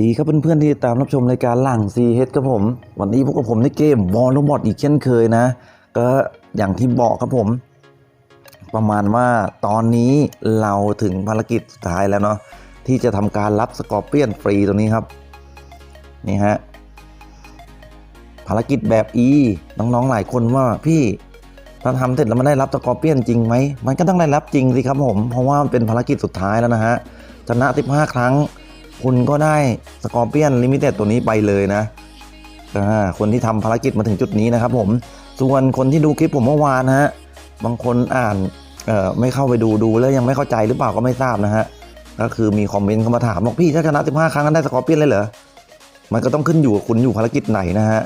ดีครับเพื่อนๆที่ตามรับชมรายการหลังซีเฮดครับผม วันนี้พบกับผมในเกมวอลลุ่มอดอีกเช่นเคยนะ ก็อย่างที่บอกครับผม ประมาณว่าตอนนี้เราถึงภารกิจสุดท้ายแล้วเนาะที่จะทำการรับสกอร์เปียนฟรีตัวนี้ครับ นี่ฮะ ภารกิจแบบ E น้องๆหลายคนว่าพี่ถ้าทำเสร็จแล้วมันได้รับสกอร์เปียนจริงไหมมันก็ต้องได้รับจริงสิครับผมเพราะว่ามันเป็นภารกิจสุดท้ายแล้วนะฮะชนะ 15 ครั้ง คุณก็ได้สกอร์เปียนลิมิเต็ดตัวนี้ไปเลยนะคนที่ทำภารกิจมาถึงจุดนี้นะครับผม ส่วนคนที่ดูคลิปผมเมื่อวานนะฮะ บางคนอ่านไม่เข้าไปดูดูแล้วยังไม่เข้าใจหรือเปล่าก็ไม่ทราบนะฮะ ก็คือมีคอมเมนต์เข้ามาถามบอกพี่ถ้าชนะ 15 ครั้งกันได้สกอร์เปียนเลยเหรอ มันก็ต้องขึ้นอยู่กับคุณอยู่ภารกิจไหนนะฮะ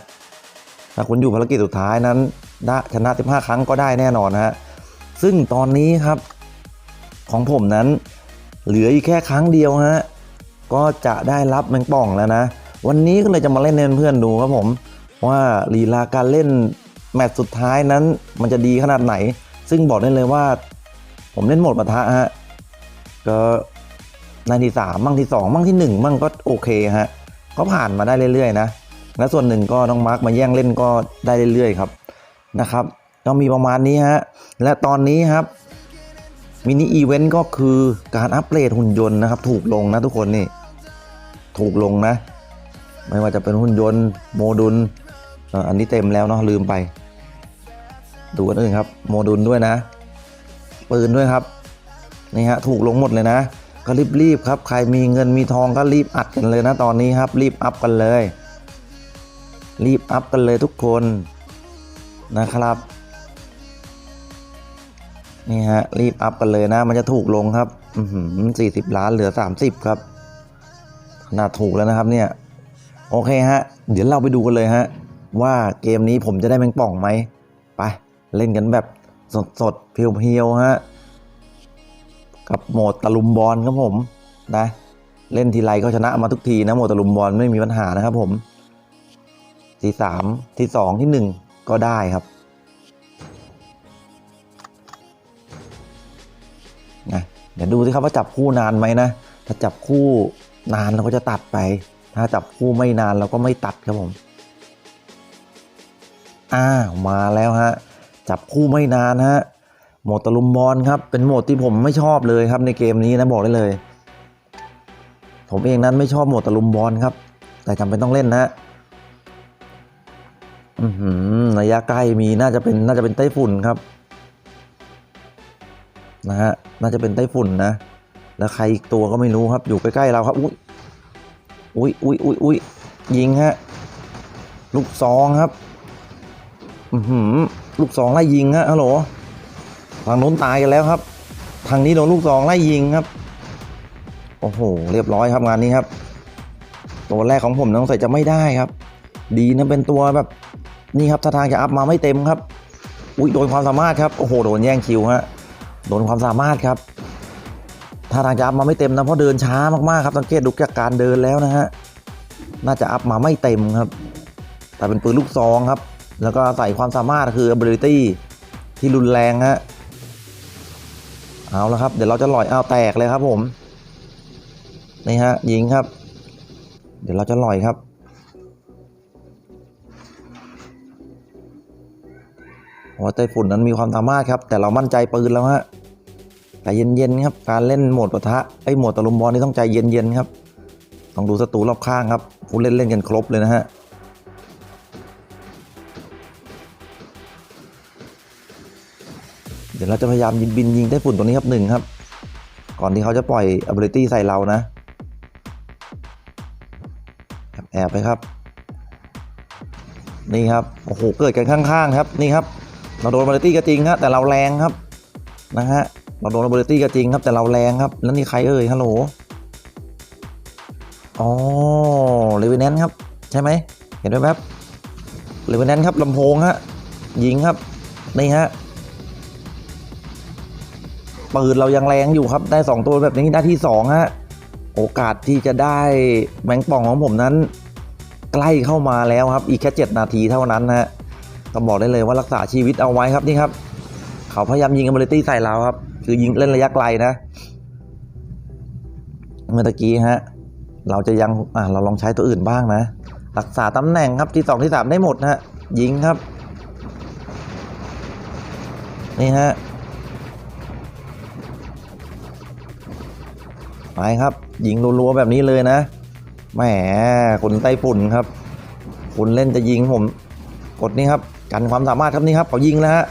ถ้าคุณอยู่ภารกิจสุดท้ายนั้นได้ชนะ 15 ครั้งก็ได้แน่นอนฮะ ซึ่งตอนนี้ครับของผมนั้น เหลืออีกแค่ครั้งเดียวฮะ ก็จะได้รับแมงป่องแล้วนะ วันนี้ก็เลยจะมาเล่นให้เพื่อนๆดูครับผม ว่าลีลาการเล่นแมตช์สุดท้ายนั้น มันจะดีขนาดไหน ซึ่งบอกได้เลยว่า ผมเล่นหมดปะทะฮะก็ในที่สามบ้างที่สองบ้างที่หนึ่งบ้างก็โอเคฮะก็ผ่านมาได้เรื่อยๆนะและส่วนหนึ่งก็น้องมาร์กมาแย่งเล่นก็ได้เรื่อยๆครับนะครับก็มีประมาณนี้ฮะและตอนนี้ครับมินิอีเวนต์ก็คือการอัปเกรดหุ่นยนต์นะครับ ถูกลงนะทุกคนนี่ ถูกลงนะ ไม่ว่าจะเป็นหุ่นยนต์โมดูลอันนี้เต็มแล้วเนาะลืมไป ดูกันอื่นครับ โมดูลด้วยนะ ปืนด้วยครับนี่ฮะถูกลงหมดเลยนะ ก็รีบๆครับ ใครมีเงินมีทองก็รีบอัดกันเลยนะตอนนี้ครับ รีบอัพกันเลย รีบอัพกันเลยทุกคนนะครับนี่ฮะรีบอัพกันเลยนะ มันจะถูกลงครับสี่สิบล้านเหลือสามสิบครับ นาถูกแล้วนะครับเนี่ย โอเคฮะ เดี๋ยวเราไปดูกันเลยฮะ ว่าเกมนี้ผมจะได้แมงป่องไหม ไป เล่นกันแบบสดๆเพียวๆฮะ กับโหมดตะลุมบอลครับผมนะ เล่นทีไรก็ชนะมาทุกทีนะโหมดตะลุมบอลไม่มีปัญหานะครับผม ที่สามที่สองที่หนึ่งก็ได้ครับนะเดี๋ยวดูสิครับว่าจับคู่นานไหมนะ ถ้าจับคู่ นานเราก็จะตัดไป ถ้าจับคู่ไม่นานเราก็ไม่ตัดครับผมอ้ามาแล้วฮะจับคู่ไม่นานฮะโหมดตะลุมบอลครับ เป็นโหมดที่ผมไม่ชอบเลยครับในเกมนี้นะบอกได้เลย ผมเองนั้นไม่ชอบโหมดตะลุมบอลครับ แต่จำเป็นต้องเล่นนะอือหือระยะใกล้มีน่าจะเป็นน่าจะเป็นไต้ฝุ่นครับนะฮะน่าจะเป็นไต้ฝุ่นนะ แล้วใครอีกตัวก็ไม่รู้ครับ อยู่ใกล้ๆเราครับ อุ้ยอุ้ยอุ้ยอุ้ยอุ้ยยิงฮะ ลูกซองครับ อือหือ ลูกซองไล่ยิงฮะฮัลโหลทางโน้นตายกันแล้วครับ ทางนี้โดนลูกซองไล่ยิงครับ โอ้โห เรียบร้อยครับงานนี้ครับ ตัวแรกของผมต้องใส่จะไม่ได้ครับ ดีนะเป็นตัวแบบ นี่ครับถ้าทางจะอัพมาไม่เต็มครับ อุ้ยโดนความสามารถครับ โอ้โห โดนแย่งคิวฮะ โดนความสามารถครับ ถ้าทางจะอัพมาไม่เต็มนะเพราะเดินช้ามากๆครับสังเกตดูจากการเดินแล้วนะฮะน่าจะอัพมาไม่เต็มครับ แต่เป็นปืนลูกซองครับ แล้วก็ใส่ความสามารถคือ ability ที่รุนแรงฮะเอาและครับเดี๋ยวเราจะลอยเอาแตกเลยครับผมนี่ฮะยิงครับ เดี๋ยวเราจะลอยครับว่าไต้ฝุ่นนั้นมีความสามารถครับ แต่เรามั่นใจปืนแล้วฮะ ใจเย็นๆครับ การเล่นโหมดปะทะไอ้โหมดตะลุมบอลนี่ต้องใจเย็นๆครับ ต้องดูศัตรูรอบข้างครับผู้เล่นเล่นกันครบเลยนะฮะเดี๋ยวเราจะพยายามยิงบินยิงไต้ฝุ่นตัวนี้ครับหนึ่งครับ ก่อนที่เขาจะปล่อย ability ใส่เรานะแอบแอบไปครับ นี่ครับโอ้โหเกิดกันข้างๆครับนี่ครับ เราโดน ability ก็จริงครับแต่เราแรงครับนะฮะ เราโดน ability ก็จริงครับแต่เราแรงครับ แล้วนี่ใครเอ่ยฮัลโหลอ๋อเลเวนแนนครับ ใช่ไหมเห็นไหมครับเลเวนแนนครับลำโพงฮะยิงครับนี่ฮะปืนเรายังแรงอยู่ครับได้ 2 ตัวแบบนี้ได้ที่2ฮะโอกาสที่จะได้แมงป่องของผมนั้น ใกล้เข้ามาแล้วครับ อีกแค่7นาทีเท่านั้นนะฮะก็บอกได้เลยว่ารักษาชีวิตเอาไว้ครับนี่ครับ เขาพยายามยิงอ b เ i ตี้ใส่เราครับ คือยิงเล่นระยะไกลนะ เมื่อกี้ฮะ เราจะยังอะเราลองใช้ตัวอื่นบ้างนะ รักษาตำแหน่งครับที่สองที่สามได้หมดนะฮะยิงครับ นี่ฮะไปครับ ยิงรัวๆแบบนี้เลยนะแหมคุณไต้ฝุ่นครับ คุณเล่นจะยิงผม กดนี่ครับ กันความสามารถครับนี่ครับเขายิงแล้วฮะ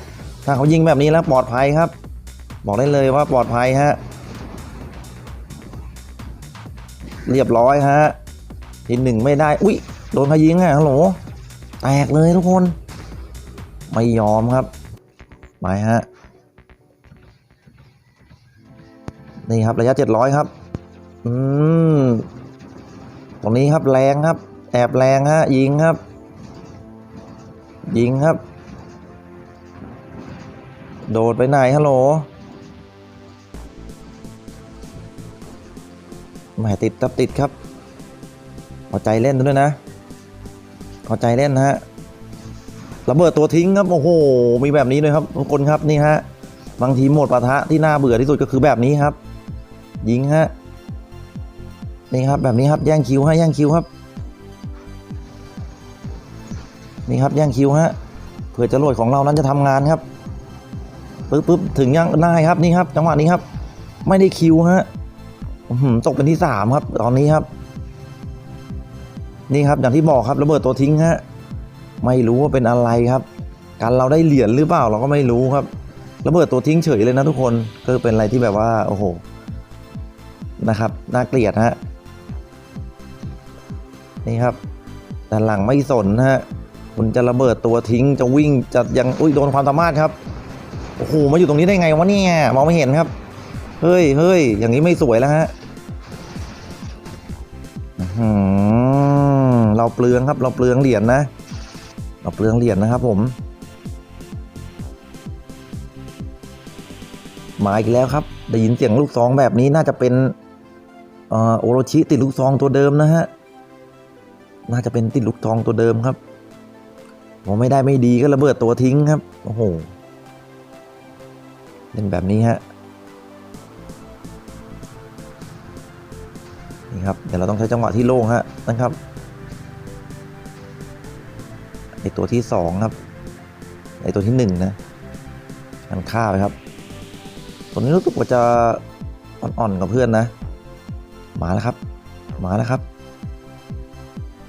ถ้าเขายิงแบบนี้แล้วปลอดภัยครับ บอกได้เลยว่าปลอดภัยฮะ เรียบร้อยฮะทีหนึ่งไม่ได้ อุ้ยโดนเขายิงอะฮัลโหลแตกเลยทุกคน ไม่ยอมครับ ไปฮะ นี่ครับระยะ700ครับ อืม ตรงนี้ครับแรงครับ แอบแรงฮะ ยิงครับ ยิงครับ โดดไปไหนฮัลโหล แหมติดครับติดครับเอาใจเล่นด้วยนะเอาใจเล่นนะฮะระเบิดตัวทิ้งครับโอ้โหมีแบบนี้เลยครับทุกคนครับนี่ฮะบางทีหมดปะทะที่น่าเบื่อที่สุดก็คือแบบนี้ครับ ยิงฮะนี่ครับแบบนี้ครับแย่งคิวฮะแย่งคิวครับนี่ครับแย่งคิวฮะเผื่อจรวดของเรานั้นจะทำงานครับปึ๊บปึ๊บถึงยังได้ครับนี่ครับ จังหวะนี้ครับ ไม่ได้คิวฮะ ตกเป็นที่สามครับ ตอนนี้ครับ นี่ครับ อย่างที่บอกครับระเบิดตัวทิ้งฮะไม่รู้ว่าเป็นอะไรครับ การเราได้เหรียญหรือเปล่าเราก็ไม่รู้ครับระเบิดตัวทิ้งเฉยเลยนะทุกคนก็เป็นอะไรที่แบบว่า โอ้โหนะครับน่าเกลียดฮะนี่ครับแต่หลังไม่สนฮะคุณจะระเบิดตัวทิ้งจะวิ่งจะยังอุ้ยโดนความสามารถครับโอ้โหมาอยู่ตรงนี้ได้ไงวะเนี่ยมองไม่เห็นครับ เฮ้ยเฮ้ยอย่างนี้ไม่สวยแล้วฮะ เราเปลืองครับ เราเปลืองเหรียญนะ เราเปลืองเหรียญนะครับผม มาอีกแล้วครับ ได้ยินเสียงลูกซองแบบนี้น่าจะเป็นออโอโรชิติดลูกซองตัวเดิมนะฮะ น่าจะเป็นติดลูกซองตัวเดิมครับผมไม่ได้ไม่ดีก็ระเบิดตัวทิ้งครับ โอ้โห เล่นแบบนี้ฮะ ครับเดี๋ยวเราต้องใช้จังหวะที่โล่งฮะนะครับไอตัวที่สองครับไอตัวที่หนึ่งนะมันฆ่าไปครับ ตัวนี้รู้สึกว่าจะอ่อนๆกับเพื่อนนะ มาแล้วครับ มาแล้วครับ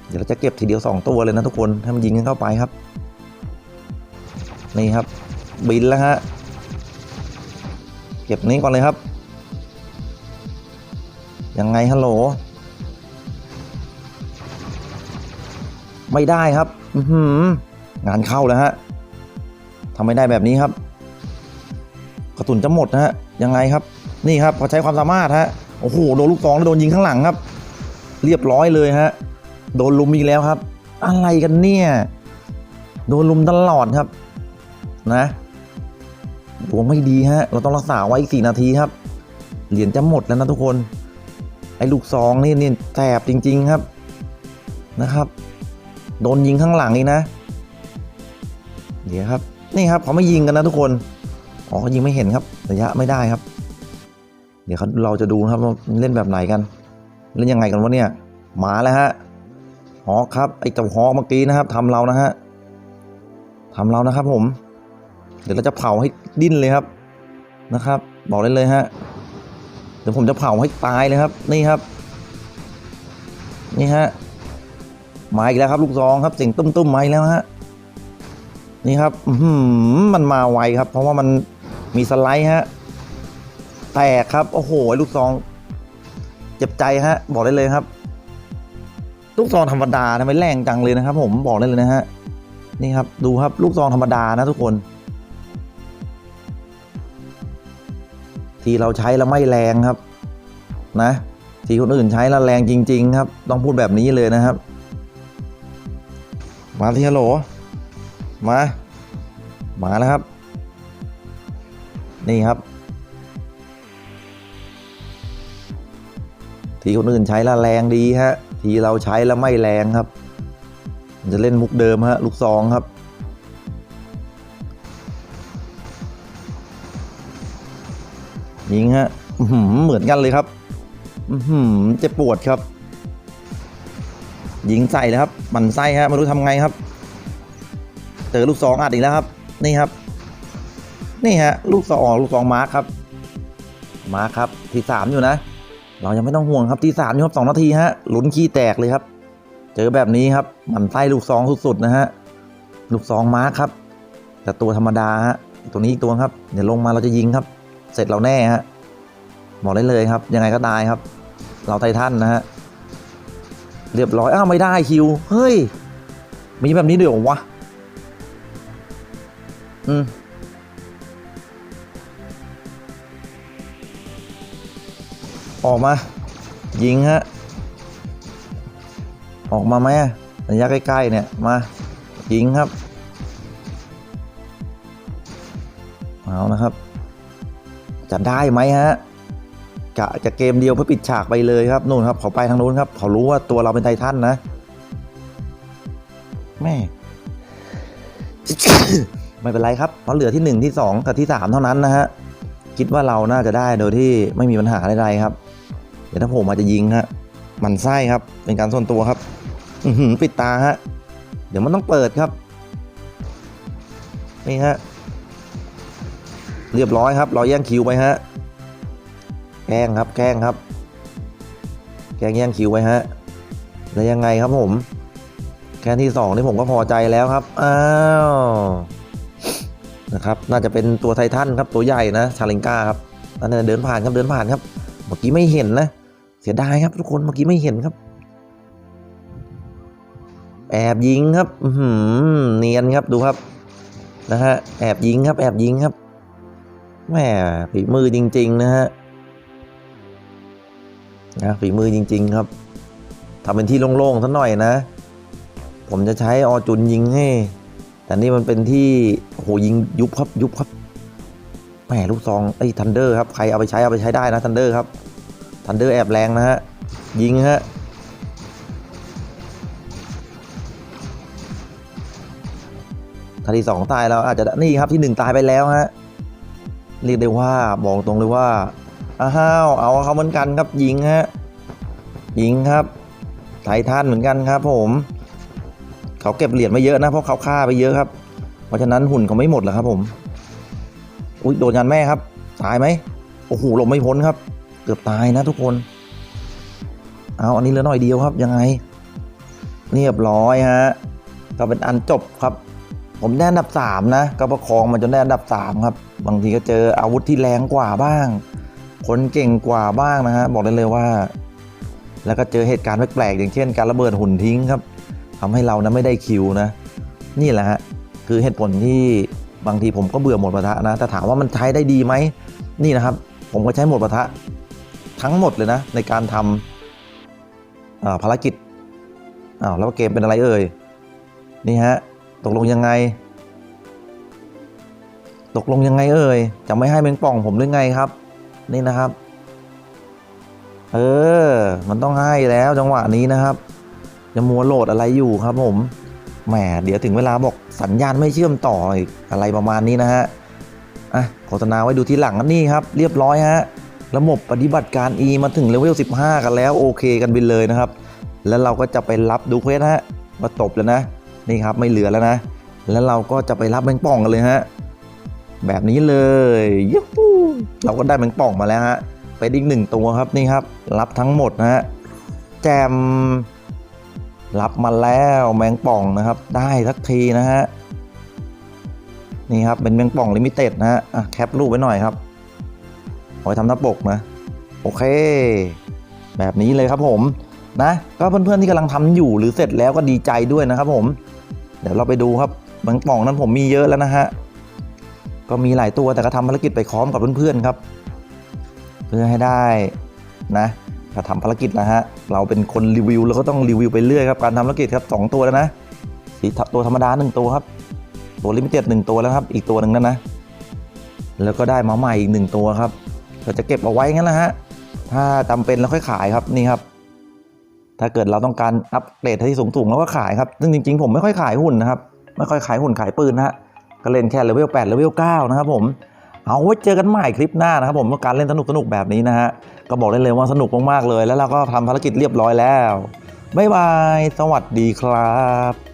เดี๋ยวเราจะเก็บทีเดียวสองตัวเลยนะทุกคนให้มันยิงกันเข้าไปครับ นี่ครับ บินแล้วฮะเก็บนี้ก่อนเลยครับ ยังไงฮัลโหล ไม่ได้ครับ อืงานเข้าแล้วฮะทำไม่ได้แบบนี้ครับ กระสุนจะหมดนะฮะ ยังไงครับ นี่ครับพอใช้ความสามารถฮะ โอ้โห โดนลูกซองแล้วโดนยิงข้างหลังครับ เรียบร้อยเลยฮะ โดนลุมอีกแล้วครับ อะไรกันเนี่ย โดนลุมตลอดครับ นะดวงไม่ดีฮะ เราต้องรักษาไว้อีกสี่นาทีครับ เหรียญจะหมดแล้วนะทุกคน ไอ้ลูกซองนี่นี่แสบจริง ๆครับนะครับ โดนยิงข้างหลังนี่นะ เดี๋ยวครับ นี่ครับเขาไม่ยิงกันนะทุกคนอ๋อเขายิงไม่เห็นครับระยะไม่ได้ครับ เดี๋ยวเขาเราจะดูครับว่าเล่นแบบไหนกัน เล่นยังไงกันวะเนี่ยหมาแล้วฮะฮอกครับ ไอ้เจ้าฮอกเมื่อกี้นะครับทำเรานะฮะทำเรานะครับผม เดี๋ยวเราจะเผาให้ดิ้นเลยครับนะครับ บอกได้เลยฮะ เดี๋ยวผมจะเผาให้ตายเลยครับ นี่ครับ นี่ฮะมาอีกแล้วครับ ลูกซองครับเสียงตุ้มๆมาอีกแล้วฮะนี่ครับอือหือมันมาไวครับ เพราะว่ามันมีสไลด์ฮะแตกครับ โอ้โหลูกซอง เจ็บใจฮะ บอกได้เลยครับ ลูกซองธรรมดาทำไมแรงจังเลยนะครับ ผมบอกได้เลยนะฮะนี่ครับ ดูครับลูกซองธรรมดานะทุกคน ที่เราใช้แล้วไม่แรงครับนะที่คนอื่นใช้แล้วแรงจริง ๆ ครับ ต้องพูดแบบนี้เลยนะครับ มาที่ฮัลโหลมา มาแล้วครับ นี่ครับ ทีคนอื่นใช้แล้วแรงดีฮะ ทีเราใช้แล้วไม่แรงครับ จะเล่นมุกเดิมฮะ ลูกซองครับ ยิงฮะอื้อหือเหมือนกันเลยครับอือหือเจ็บปวดครับ ยิงใส่เลยครับหมันไส้ฮะไม่รู้ทำไงครับ เจอลูกซองอัดอีกแล้วครับ นี่ครับ นี่ฮะ ลูกซองลูกซองมาร์คครับ มาร์คครับที่สามอยู่นะ เรายังไม่ต้องห่วงครับที่สามอยู่ครับสองนาทีฮะลุ้นขี้แตกเลยครับ เจอแบบนี้ครับหมันไส้ลูกซองสุดๆนะฮะลูกซองมาร์คครับ แต่ตัวธรรมดาฮะตัวนี้อีกตัวครับเดี๋ยวลงมาเราจะยิงครับ เสร็จเราแน่ฮะบอกได้เลยครับ ยังไงก็ได้ครับ เราไททันนะฮะเรียบร้อย อ้าว ไม่ได้คิว เฮ้ย มีแบบนี้ด้วยเหรอวะ อืมออกมา ยิงฮะ ออกมาไหมอะระยะใกล้ๆเนี่ย มา ยิงครับ เอานะครับ จะได้ไหมฮะกะจะเกมเดียวเพื่อปิดฉากไปเลยครับนู่นครับเขาไปทางนู้นครับเขารู้ว่าตัวเราเป็นไททันนะแม่ไม่เป็นไรครับเพราะเหลือที่หนึ่งที่สองกับที่สามเท่านั้นนะฮะคิดว่าเราน่าจะได้โดยที่ไม่มีปัญหาใดๆครับ เดี๋ยวถ้าผมมาจะยิงฮะหมันไส้ครับเป็นการส่วนตัวครับอปิดตาฮะเดี๋ยวมันต้องเปิดครับนี่ฮะ เรียบร้อยครับ รอแย่งคิวไปฮะแกล้งครับแกล้งครับ แกล้งแย่งคิวไปฮะแล้วยังไงครับผม แค่ที่สองนี่ผมก็พอใจแล้วครับอ้าวนะครับ น่าจะเป็นตัวไททันครับตัวใหญ่นะชาเลงกาครับนั่นเดินผ่านครับเดินผ่านครับ เมื่อกี้ไม่เห็นนะ เสียดายครับทุกคนเมื่อกี้ไม่เห็นครับ แอบยิงครับ อืเนียนครับดูครับนะฮะแอบยิงครับ แอบยิงครับ แหมฝีมือจริง ๆ นะฮะนะฝีมือจริง ๆ ครับทำเป็นที่โล่งๆสักหน่อยนะ ผมจะใช้ออจุนยิงให้ แต่นี่มันเป็นที่โหยิงยุบครับยุบครับแหมลูกซองไอ้ทันเดอร์ครับใครเอาไปใช้เอาไปใช้ได้นะทันเดอร์ครับทันเดอร์แอบแรงนะฮะยิงฮะถ้าที่สองตายแล้วอาจจะนี่ครับที่หนึ่งตายไปแล้วฮะ เรียกได้ว่าบอกตรงเลยว่าอ้าวเอาเขาเหมือนกันครับยิงฮะยิงครับไททันเหมือนกันครับผมเขาเก็บเหรียญมาเยอะนะเพราะเขาฆ่าไปเยอะครับ เพราะฉะนั้นหุ่นเขาไม่หมดหรอกครับผมอุ้ยโดนยันแม่ครับ ตายไหมโอ้โหหลบไม่พ้นครับ เกือบตายนะทุกคน เอาอันนี้เหลือหน่อยเดียวครับยังไง เรียบร้อยฮะก็เป็นอันจบครับ ผมได้อันดับสามนะ ก็ประคองมาจนได้อันดับสามครับ บางทีก็เจออาวุธที่แรงกว่าบ้าง คนเก่งกว่าบ้างนะฮะบอกได้เลยว่า แล้วก็เจอเหตุการณ์แปลกๆอย่างเช่น การระเบิดหุ่นทิ้งครับทำให้เรานะไม่ได้คิวนะ นี่แหละฮะคือเหตุผลที่บางทีผมก็เบื่อหมดปะทะนะแต่ถามว่ามันใช้ได้ดีไหมนี่นะครับ ผมก็ใช้หมดปะทะทั้งหมดเลยนะ ในการทำอ่าภารกิจอ้าวแล้วเกมเป็นอะไรเอ่ยนี่ฮะตกลงยังไง ตกลงยังไงเอ่ย จะไม่ให้แมงป่องผมหรือไงครับ นี่นะครับ เออ มันต้องให้แล้วจังหวะนี้นะครับ จะมัวโหลดอะไรอยู่ครับผม แหม เดี๋ยวถึงเวลาบอกสัญญาณไม่เชื่อมต่ออีกอะไรประมาณนี้นะฮะ อะ โฆษณาไว้ดูทีหลังนี่ครับ เรียบร้อยฮะ ระบบปฏิบัติการ E มาถึงเลเวล 15 กันแล้วโอเคกันไปเลยนะครับ แล้วเราก็จะไปรับดูเควสฮะ มาตบแล้วนะ นี่ครับไม่เหลือแล้วนะ แล้วเราก็จะไปรับแมงป่องกันเลยฮะ แบบนี้เลยยูฮูเราก็ได้แมงป่องมาแล้วฮะไปอีกหนึ่งตัวครับนี่ครับ รับทั้งหมดนะฮะแจมรับมาแล้วแมงป่องนะครับ ได้สักทีนะฮะนี่ครับเป็นแมงป่องลิมิเต็ดนะฮะอะแคปรูปไว้หน่อยครับเอาไว้ทำหน้าปกนะโอเค แบบนี้เลยครับผมนะก็เพื่อนๆที่กำลังทำอยู่หรือเสร็จแล้วก็ดีใจด้วยนะครับผม เดี๋ยวเราไปดูครับแมงป่องนั้นผมมีเยอะแล้วนะฮะ ก็มีหลายตัวแต่ก็ทำภารกิจไปพร้อมกับเพื่อนๆครับ เพื่อให้ได้นะถ้าทำภารกิจนะฮะเราเป็นคนรีวิวเราก็ต้องรีวิวไปเรื่อยครับการทำภารกิจครับสองตัวแล้วนะสีตัวธรรมดาหนึ่งตัวครับ ตัวลิมิเต็ดหนึ่งตัวแล้วครับ อีกตัวหนึ่งนั่นนะ แล้วก็ได้มาใหม่อีกหนึ่งตัวครับเราจะเก็บเอาไว้งั้นแหละฮะถ้าจำเป็นแล้วค่อยขายครับนี่ครับถ้าเกิดเราต้องการอัปเกรดที่สูงๆแล้วก็ขายครับซึ่งจริงๆผมไม่ค่อยขายหุ่นนะครับ ไม่ค่อยขายหุ่นขายปืนนะฮะ ก็เล่นแค่เลเวล8เลเวล9นะครับผมเอาไว้เจอกันใหม่คลิปหน้านะครับผมว่าการเล่นสนุกสนุกแบบนี้นะฮะก็บอกได้เลยว่าสนุกมากๆเลย แล้วเราก็ทำภารกิจเรียบร้อยแล้วบ๊ายบาย สวัสดีครับ